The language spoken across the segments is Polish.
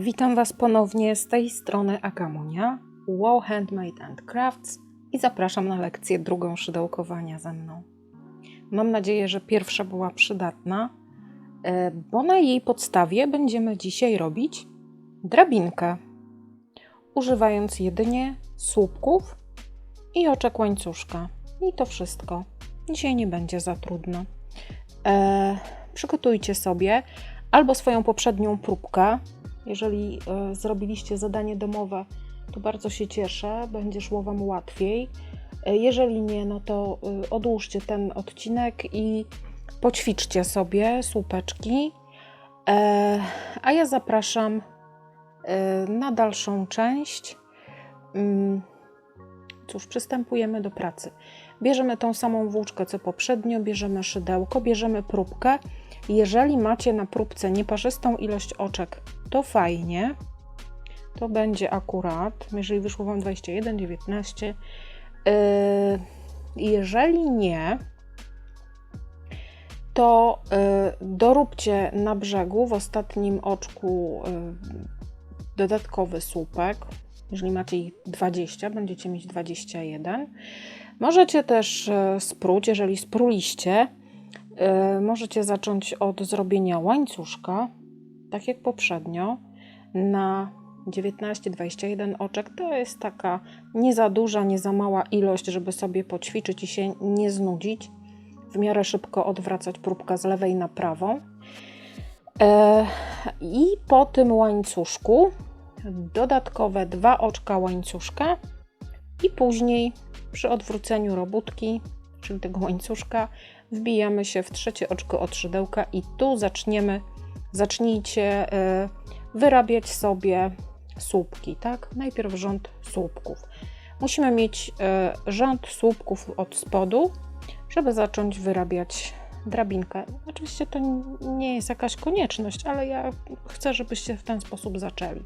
Witam Was ponownie z tej strony Agamonia, Wow Handmade and Crafts i zapraszam na lekcję drugą szydełkowania ze mną. Mam nadzieję, że pierwsza była przydatna, e, bo na jej podstawie będziemy dzisiaj robić drabinkę, używając jedynie słupków i oczek łańcuszka. I to wszystko. Dzisiaj nie będzie za trudno. E, przygotujcie sobie albo swoją poprzednią próbkę. Jeżeli e, zrobiliście zadanie domowe, to bardzo się cieszę, będzie szło Wam łatwiej. E, jeżeli nie, no to e, odłóżcie ten odcinek i poćwiczcie sobie słupeczki. A ja zapraszam na dalszą część. Mm, Cóż, przystępujemy do pracy. Bierzemy tą samą włóczkę co poprzednio, bierzemy szydełko, bierzemy próbkę. Jeżeli macie na próbce nieparzystą ilość oczek, to fajnie. To będzie akurat, jeżeli wyszło Wam 21, 19. Yy, jeżeli nie, to yy, doróbcie na brzegu w ostatnim oczku yy, dodatkowy słupek. Jeżeli macie ich 20, będziecie mieć 21. Możecie też e, spróć, jeżeli spruliście, e, możecie zacząć od zrobienia łańcuszka, tak jak poprzednio, na 19-21 oczek. To jest taka nie za duża, nie za mała ilość, żeby sobie poćwiczyć i się nie znudzić. W miarę szybko odwracać próbkę z lewej na prawą. E, I po tym łańcuszku dodatkowe dwa oczka łańcuszka i później przy odwróceniu robótki, czyli tego łańcuszka, wbijamy się w trzecie oczko od szydełka i tu zaczniemy, zacznijcie y, wyrabiać sobie słupki, tak? Najpierw rząd słupków. Musimy mieć y, rząd słupków od spodu, żeby zacząć wyrabiać drabinkę. Oczywiście to nie jest jakaś konieczność, ale ja chcę, żebyście w ten sposób zaczęli.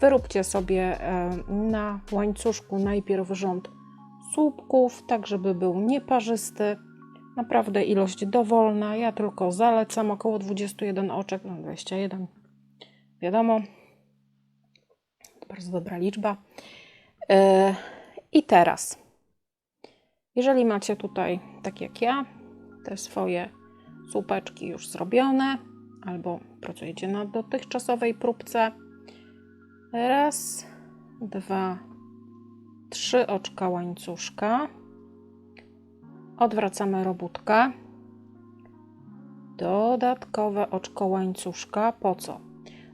Wyróbcie sobie e, na łańcuszku najpierw rząd słupków, tak żeby był nieparzysty. Naprawdę ilość dowolna. Ja tylko zalecam około 21 oczek, no 21. Wiadomo, bardzo dobra liczba. E, I teraz, jeżeli macie tutaj, tak jak ja, te swoje słupeczki już zrobione, albo pracujecie na dotychczasowej próbce, Raz, dwa, trzy oczka łańcuszka. Odwracamy robótkę. Dodatkowe oczko łańcuszka. Po co?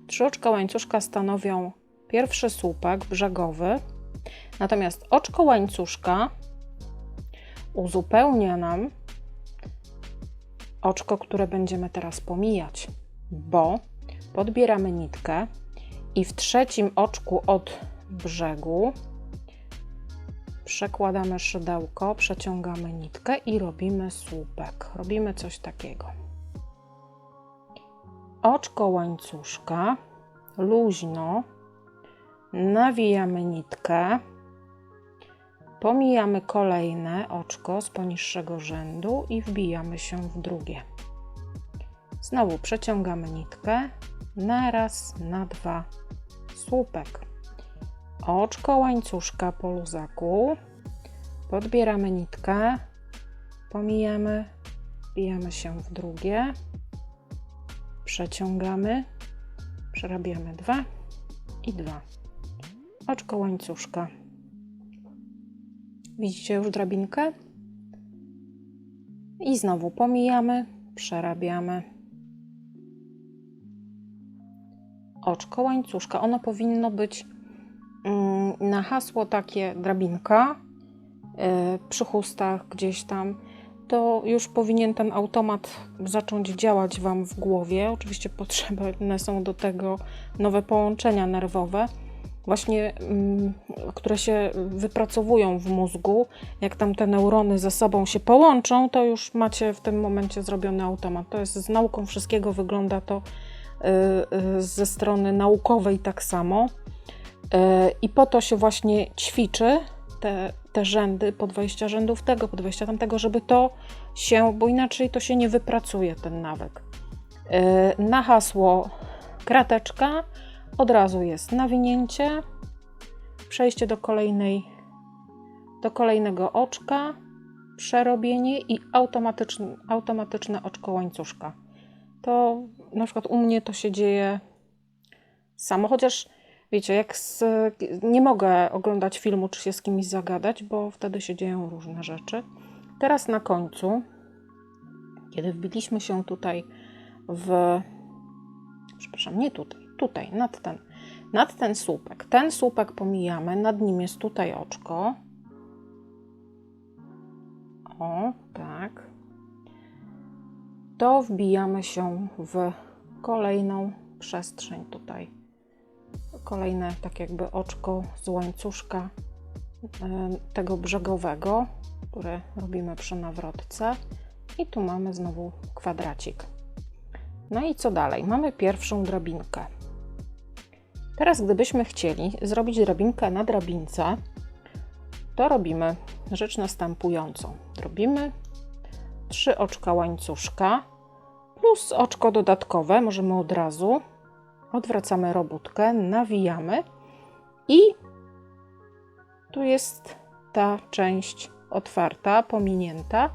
Trzy oczka łańcuszka stanowią pierwszy słupek brzegowy, natomiast oczko łańcuszka uzupełnia nam oczko, które będziemy teraz pomijać, bo podbieramy nitkę i w trzecim oczku od brzegu przekładamy szydełko, przeciągamy nitkę i robimy słupek. Robimy coś takiego. Oczko łańcuszka, luźno nawijamy nitkę, pomijamy kolejne oczko z poniższego rzędu i wbijamy się w drugie. Znowu przeciągamy nitkę na raz, na dwa, słupek. Oczko łańcuszka po luzaku. Podbieramy nitkę, pomijamy, wbijamy się w drugie, przeciągamy, przerabiamy dwa i dwa. Oczko łańcuszka. Widzicie już drabinkę? I znowu pomijamy, przerabiamy. oczko łańcuszka. Ono powinno być na hasło takie drabinka y, przy chustach gdzieś tam. To już powinien ten automat zacząć działać Wam w głowie. Oczywiście potrzebne są do tego nowe połączenia nerwowe, właśnie mm, które się wypracowują w mózgu. Jak tam te neurony ze sobą się połączą, to już macie w tym momencie zrobiony automat. To jest z nauką wszystkiego, wygląda to Y, y, ze strony naukowej tak samo. Y, I po to się właśnie ćwiczy te, te rzędy, po 20 rzędów tego, po 20 tamtego, żeby to się, bo inaczej to się nie wypracuje ten nawyk. Na hasło krateczka od razu jest nawinięcie, przejście do kolejnej, do kolejnego oczka, przerobienie i automatyczne, automatyczne oczko łańcuszka. To na przykład u mnie to się dzieje samo, chociaż wiecie, jak z, nie mogę oglądać filmu czy się z kimś zagadać, bo wtedy się dzieją różne rzeczy. Teraz na końcu, kiedy wbiliśmy się tutaj w. Przepraszam, nie tutaj, tutaj, nad ten, nad ten słupek. Ten słupek pomijamy, nad nim jest tutaj oczko. O, tak. To wbijamy się w kolejną przestrzeń tutaj. Kolejne, tak jakby oczko z łańcuszka tego brzegowego, które robimy przy nawrotce. I tu mamy znowu kwadracik. No i co dalej? Mamy pierwszą drabinkę. Teraz, gdybyśmy chcieli zrobić drabinkę na drabince, to robimy rzecz następującą. Robimy trzy oczka łańcuszka plus oczko dodatkowe, możemy od razu. Odwracamy robótkę, nawijamy i tu jest ta część otwarta, pominięta.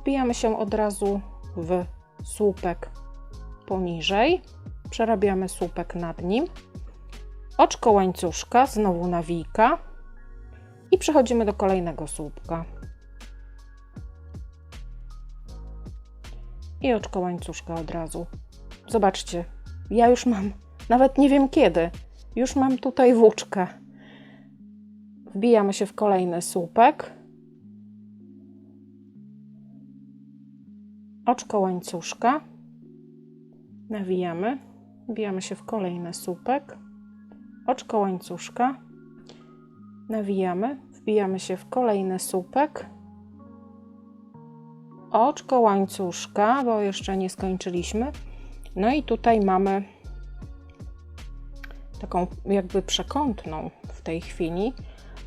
Wbijamy się od razu w słupek poniżej, przerabiamy słupek nad nim, oczko łańcuszka, znowu nawijka i przechodzimy do kolejnego słupka. I oczko łańcuszka od razu. Zobaczcie, ja już mam, nawet nie wiem kiedy, już mam tutaj włóczkę. Wbijamy się w kolejny słupek. Oczko łańcuszka. Nawijamy. Wbijamy się w kolejny słupek. Oczko łańcuszka. Nawijamy. Wbijamy się w kolejny słupek. Oczko łańcuszka, bo jeszcze nie skończyliśmy. No i tutaj mamy taką jakby przekątną w tej chwili.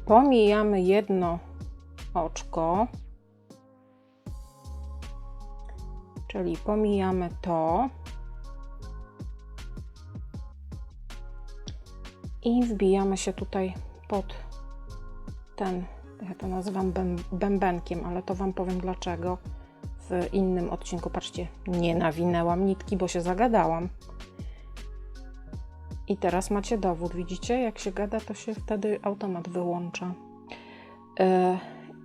Pomijamy jedno oczko, czyli pomijamy to i wbijamy się tutaj pod ten, ja to nazywam bębenkiem, ale to Wam powiem dlaczego w innym odcinku. Patrzcie, nie nawinęłam nitki, bo się zagadałam. I teraz macie dowód. Widzicie, jak się gada, to się wtedy automat wyłącza. Yy,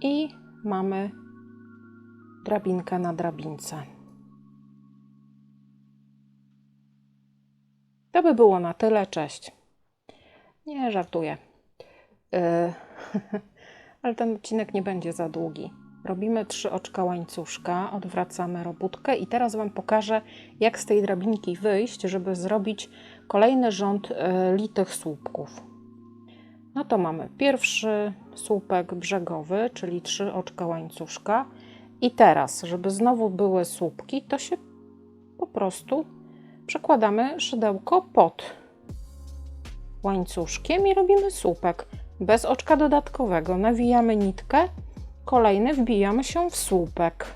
I mamy drabinkę na drabince. To by było na tyle. Cześć. Nie żartuję. Yy, ale ten odcinek nie będzie za długi. Robimy trzy oczka łańcuszka, odwracamy robótkę i teraz Wam pokażę, jak z tej drabinki wyjść, żeby zrobić kolejny rząd yy, litych słupków. No to mamy pierwszy słupek brzegowy, czyli trzy oczka łańcuszka. I teraz, żeby znowu były słupki, to się po prostu przekładamy szydełko pod łańcuszkiem i robimy słupek bez oczka dodatkowego. Nawijamy nitkę, kolejny wbijamy się w słupek.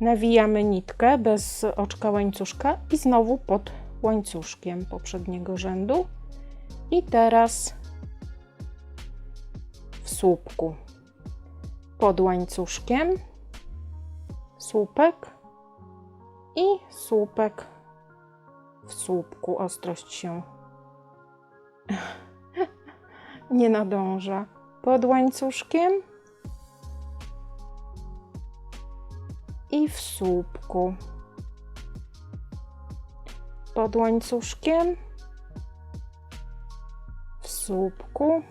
Nawijamy nitkę bez oczka łańcuszka i znowu pod łańcuszkiem poprzedniego rzędu. I teraz w słupku pod łańcuszkiem, słupek i słupek w słupku. Ostrość się nie nadąża. Pod łańcuszkiem i w słupku. Pod łańcuszkiem w słupku.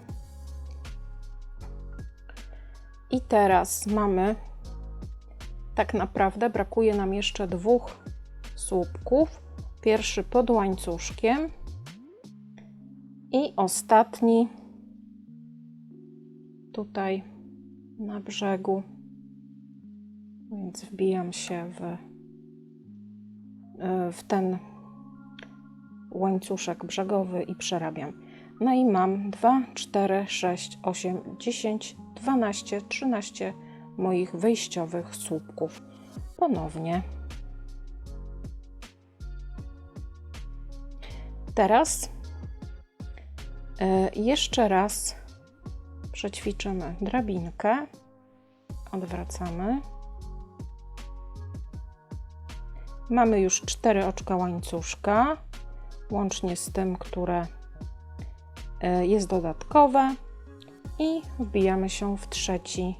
I teraz mamy tak naprawdę brakuje nam jeszcze dwóch słupków. Pierwszy pod łańcuszkiem i ostatni tutaj na brzegu. Więc wbijam się w, e, w ten łańcuszek brzegowy i przerabiam. No i mam 2, 4, 6, 8, 10, 12, 13 moich wyjściowych słupków. Ponownie Teraz e, jeszcze raz przećwiczymy drabinkę. Odwracamy. Mamy już cztery oczka łańcuszka, łącznie z tym, które e, jest dodatkowe i wbijamy się w trzeci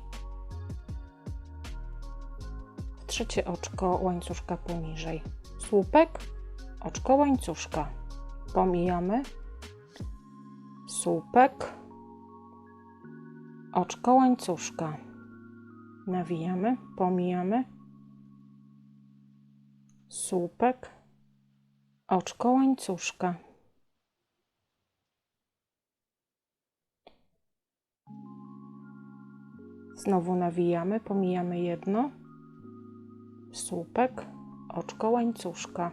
w trzecie oczko łańcuszka poniżej. Słupek, oczko łańcuszka. Pomijamy. Słupek, oczko łańcuszka. Nawijamy, pomijamy. Słupek, oczko łańcuszka. Znowu nawijamy, pomijamy jedno. Słupek, oczko łańcuszka.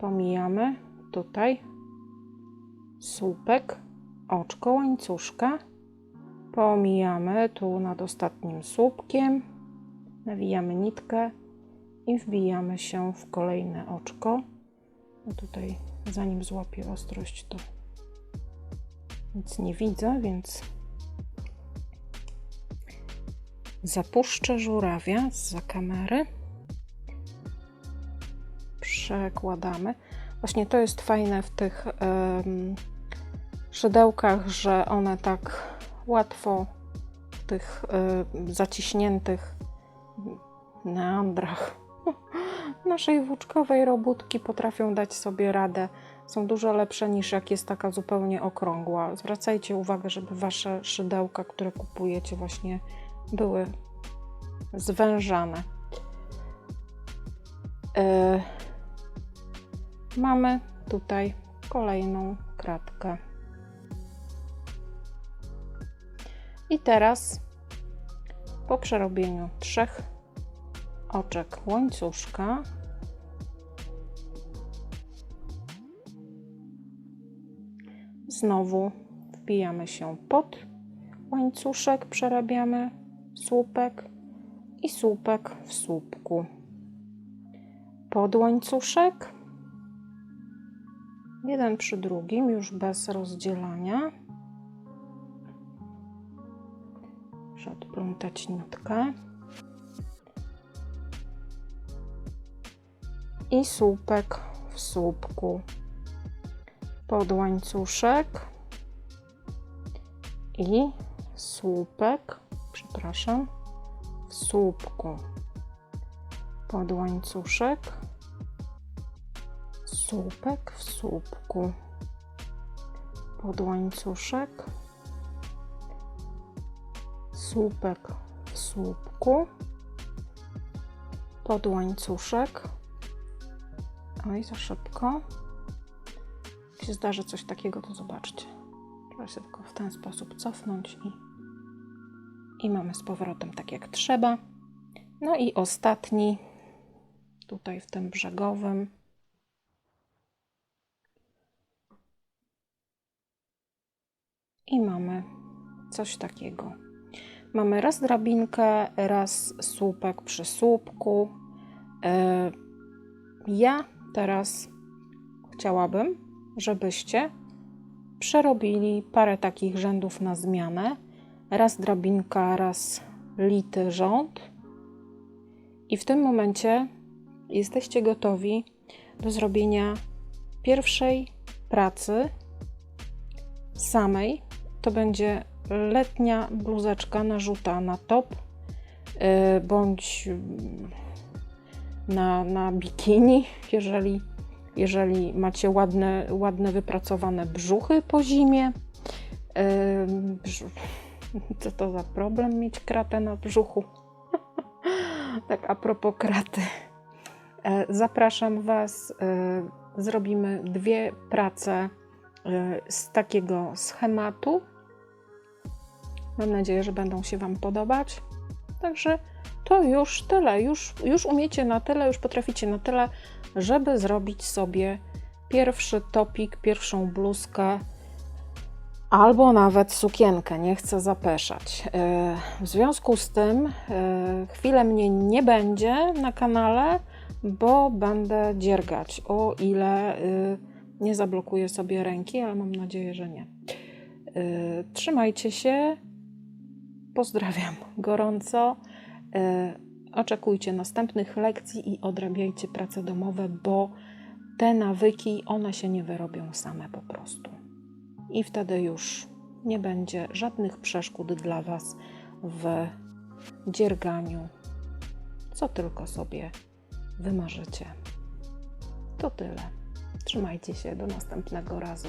Pomijamy tutaj. Słupek, oczko łańcuszka. Pomijamy tu nad ostatnim słupkiem. Nawijamy nitkę i wbijamy się w kolejne oczko. No tutaj, zanim złapię ostrość, to nic nie widzę, więc Zapuszczę żurawia za kamery. Przekładamy. Właśnie to jest fajne w tych um, szydełkach, że one tak łatwo w tych zaciśniętych meandrach naszej włóczkowej robótki potrafią dać sobie radę. Są dużo lepsze niż jak jest taka zupełnie okrągła. Zwracajcie uwagę, żeby wasze szydełka, które kupujecie właśnie były zwężane. Yy, mamy tutaj kolejną kratkę. I teraz po przerobieniu trzech oczek łańcuszka znowu wbijamy się pod łańcuszek, przerabiamy słupek i słupek w słupku. Pod łańcuszek, jeden przy drugim, już bez rozdzielania. Muszę odplątać nitkę. I słupek w słupku. Pod łańcuszek i słupek przepraszam, w słupku pod łańcuszek, słupek w słupku pod łańcuszek, słupek w słupku pod łańcuszek. Oj, za szybko. Jak się zdarzy coś takiego, to zobaczcie. Trzeba się tylko w ten sposób cofnąć i i mamy z powrotem tak jak trzeba. No i ostatni, tutaj w tym brzegowym. I mamy coś takiego. Mamy raz drabinkę, raz słupek przy słupku. E, ja teraz chciałabym, żebyście przerobili parę takich rzędów na zmianę raz drabinka, raz lity rząd. I w tym momencie jesteście gotowi do zrobienia pierwszej pracy samej. To będzie letnia bluzeczka narzuta na top yy, bądź na, na bikini, jeżeli, jeżeli macie ładne, ładne, wypracowane brzuchy po zimie. Yy, co to za problem mieć kratę na brzuchu? tak a propos kraty. E, zapraszam Was. E, zrobimy dwie prace e, z takiego schematu. Mam nadzieję, że będą się Wam podobać. Także to już tyle. Już, już umiecie na tyle, już potraficie na tyle, żeby zrobić sobie pierwszy topik, pierwszą bluzkę albo nawet sukienkę, nie chcę zapeszać. E, w związku z tym e, chwilę mnie nie będzie na kanale, bo będę dziergać, o ile e, nie zablokuję sobie ręki, ale mam nadzieję, że nie. Yy, Trzymajcie się. Pozdrawiam gorąco. Yy, Oczekujcie następnych lekcji i odrabiajcie prace domowe, bo te nawyki, one się nie wyrobią same po prostu. I wtedy już nie będzie żadnych przeszkód dla Was w dzierganiu, co tylko sobie wymarzycie. To tyle. Trzymajcie się do następnego razu.